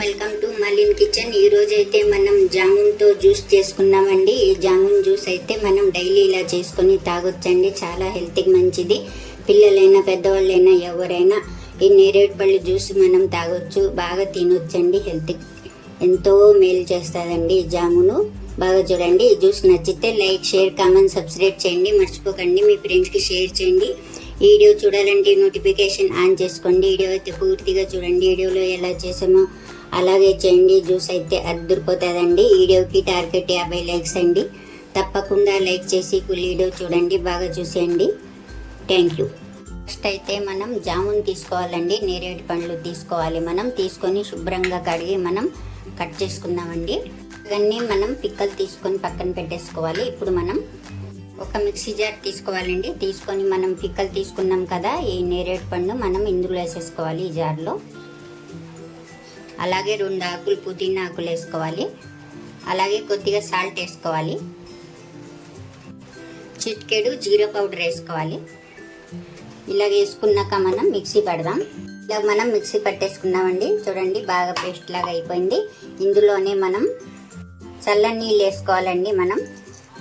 Welcome to మలిన్ kitchen. ఈరోజు అయితే మనం జామున్తో జ్యూస్ చేసుకున్నామండి ఈ జామున్ జ్యూస్ అయితే మనం డైలీ ఇలా చేసుకొని తాగొచ్చండి. చాలా హెల్త్కి మంచిది. పిల్లలైనా పెద్దవాళ్ళైనా ఎవరైనా ఈ నేరేడు పళ్ళు జ్యూస్ మనం తాగొచ్చు. బాగా తినొచ్చండి. హెల్త్కి ఎంతో మేలు చేస్తుందండి ఈ జామును. బాగా చూడండి. ఈ జ్యూస్ నచ్చితే లైక్ షేర్ కామెంట్ సబ్స్క్రైబ్ చేయండి. మర్చిపోకండి. మీ ఫ్రెండ్స్కి షేర్ చేయండి. వీడియో చూడాలంటే నోటిఫికేషన్ ఆన్ చేసుకోండి. వీడియో అయితే పూర్తిగా చూడండి. వీడియోలో ఎలా చేసామో అలాగే చేయండి. జ్యూస్ అయితే అద్దరిపోతుందండి. వీడియోకి టార్గెట్ యాభై లైక్స్ అండి. తప్పకుండా లైక్ చేసి ఫుల్ వీడియో చూడండి. బాగా చూసేయండి. థ్యాంక్ యూ ఫస్ట్ అయితే మనం జామున్ తీసుకోవాలండి. నేరేడు పండ్లు తీసుకోవాలి మనం. తీసుకొని శుభ్రంగా కడిగి మనం కట్ చేసుకుందామండి. ఇవన్నీ మనం పిక్కలు తీసుకొని పక్కన పెట్టేసుకోవాలి. ఇప్పుడు మనం ఒక మిక్సీ జార్ తీసుకోవాలండి. తీసుకొని మనం పిక్కలు తీసుకున్నాం కదా ఈ నేరేడు పండు మనం ఇందులో వేసేసుకోవాలి ఈ జార్లో. అలాగే రెండు ఆకులు పుదీనా ఆకులు వేసుకోవాలి. అలాగే కొద్దిగా సాల్ట్ వేసుకోవాలి. చిట్కెడు జీరా పౌడర్ వేసుకోవాలి. ఇలా వేసుకున్నాక మనం మిక్సీ పెడదాం. ఇలా మనం మిక్సీ పట్టేసుకున్నామండి. చూడండి బాగా పేస్ట్ లాగా అయిపోయింది. ఇందులోనే మనం చల్ల నీళ్ళు వేసుకోవాలండి మనం.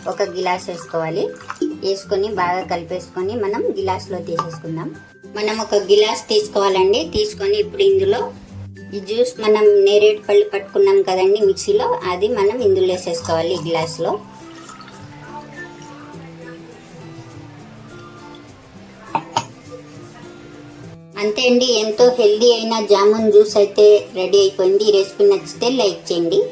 ఒక గిలాస్ వేసుకోవాలి. వేసుకొని బాగా కలిపేసుకొని మనం గిలాస్లో తీసేసుకుందాం. మనం ఒక గిలాస్ తీసుకోవాలండి. తీసుకొని ఇప్పుడు ఇందులో ఈ జ్యూస్ మనం నేరేడు పళ్ళు పట్టుకున్నాం కదండి మిక్సీలో అది మనం ఇందులో వేసేసుకోవాలి ఈ గ్లాస్లో. అంతే అండి. ఎంతో హెల్దీ అయిన జామున్ జ్యూస్ అయితే రెడీ అయిపోయింది. ఈ రెసిపీ నచ్చితే లైక్ చేయండి.